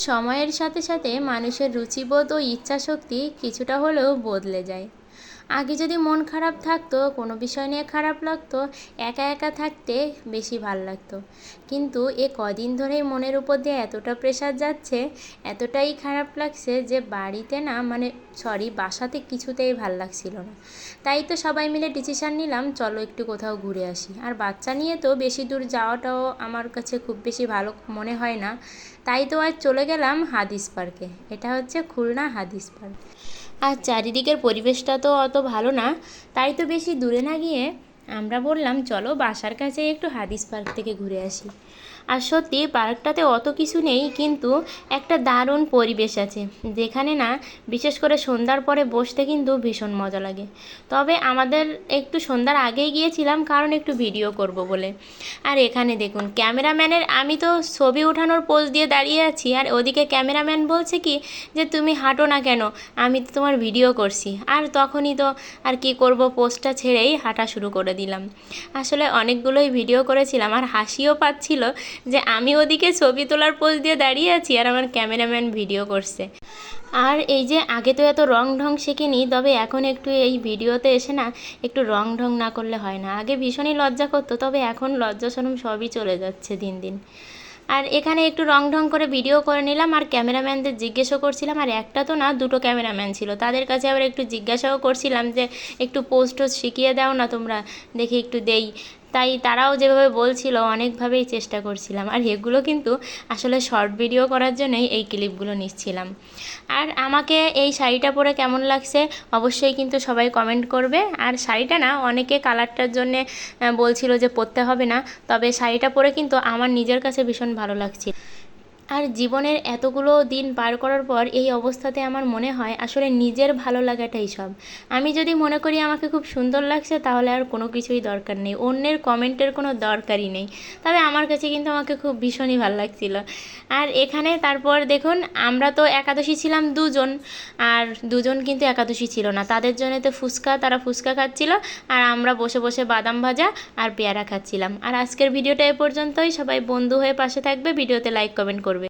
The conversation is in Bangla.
সময়ের সাথে সাথে মানুষের রুচিবোধ ও ইচ্ছাশক্তি কিছুটা হলেও বদলে যায়। আগে যদি মন খারাপ থাকতো, কোনো বিষয় নিয়ে খারাপ লাগতো, একা একা থাকতে বেশি ভালো লাগতো। কিন্তু এ কদিন ধরেই মনের উপর দিয়ে এতটা প্রেশার যাচ্ছে, এতটাই খারাপ লাগছে যে বাড়িতে না মানে সরি বাসাতে কিছুতেই ভালো লাগছিল না। তাই তো সবাই মিলে ডিসিশান নিলাম, চলো একটু কোথাও ঘুরে আসি। আর বাচ্চা নিয়ে তো বেশি দূর যাওয়াটাও আমার কাছে খুব বেশি ভালো মনে হয় না। তাই তো আজ চলে গেলাম হাদিস পার্কে এটা হচ্ছে খুলনা হাদিস পার্ক আর চারিদিকের পরিবেশটা তো অত ভালো না তাই তো বেশি দূরে না গিয়ে আমরা বললাম, চলো বাসার কাছে একটু হাদিস পার্ক থেকে ঘুরে আসি। আর সত্যি, পার্কটাতে অত কিছু নেই, কিন্তু একটা দারুণ পরিবেশ আছে। যেখানে না, বিশেষ করে সন্ধ্যার পরে বসতে কিন্তু ভীষণ মজা লাগে। তবে আমাদের একটু সন্ধ্যার আগেই গিয়েছিলাম, কারণ একটু ভিডিও করব বলে। আর এখানে দেখুন, ক্যামেরাম্যানের, আমি তো ছবি ওঠানোর পোজ দিয়ে দাঁড়িয়ে আছি, আর ওদিকে ক্যামেরাম্যান বলছে কি, যে তুমি হাঁটো না কেন, আমি তো তোমার ভিডিও করছি। আর তখনই তো আর কি করব, পোস্টটা ছেড়েই হাঁটা শুরু করে দিলাম। আসলে অনেকগুলোই ভিডিও করেছিলাম আর হাসিও পাচ্ছিল যে আমি ওদিকে ছবি তোলার পোজ দিয়ে দাঁড়িয়ে আছি আর আমার ক্যামেরাম্যান ভিডিও করছে। আর এই যে আগে তো এত রং ঢং শিখিনি, তবে এখন একটু এই ভিডিওতে এসে না একটু রং ঢং না করলে হয় না। আগে ভীষণই লজ্জা করতো, তবে এখন লজ্জা শরম সবই চলে যাচ্ছে দিন দিন। আর এখানে একটু রং ঢং করে ভিডিও করে নিলাম আর ক্যামেরাম্যানদের জিজ্ঞাসাও করছিলাম, আর একটা তো না, দুটো ক্যামেরাম্যান ছিল। তাদের কাছে আবার একটু জিজ্ঞাসাও করছিলাম যে, একটু পোস্ট শিখিয়ে দাও না তোমরা, দেখি একটু দেই। তাই তারাও যেভাবে বলছিল অনেকভাবেই চেষ্টা করছিলাম। আর এগুলো কিন্তু আসলে শর্ট ভিডিও করার জন্যই এই ক্লিপগুলো নিচ্ছিলাম। আর আমাকে এই শাড়িটা পরে কেমন লাগছে অবশ্যই কিন্তু সবাই কমেন্ট করবে। আর শাড়িটা না অনেকে কালারটার জন্যে বলছিল যে পরতে হবে না। তবে শাড়িটা পরে কিন্তু আমার নিজের কাছে ভীষণ ভালো লাগছিল। আর জীবনের এতগুলো দিন পার করার পর এই অবস্থাতে আমার মনে হয় আসলে নিজের ভালো লাগাটাই সব। আমি যদি মনে করি আমাকে খুব সুন্দর লাগছে, তাহলে আর কোনো কিছুই দরকার নেই। অন্যের কমেন্টের কোনো দরকারই নেই। তবে আমার কাছে কিন্তু আমাকে খুব ভীষণই ভালো লাগছিল। আর এখানে তারপর দেখুন, আমরা তো একাদশী ছিলাম দুজন, আর দুজন কিন্তু একাদশী ছিল না। তাদের জন্য তো ফুচকা, তারা ফুচকা খাচ্ছিল, আর আমরা বসে বসে বাদাম ভাজা আর পেয়ারা খাচ্ছিলাম। আর আজকের ভিডিওটা এ পর্যন্তই। সবাই বন্ধু হয়ে পাশে থাকবে। ভিডিওতে লাইক কমেন্ট করবে।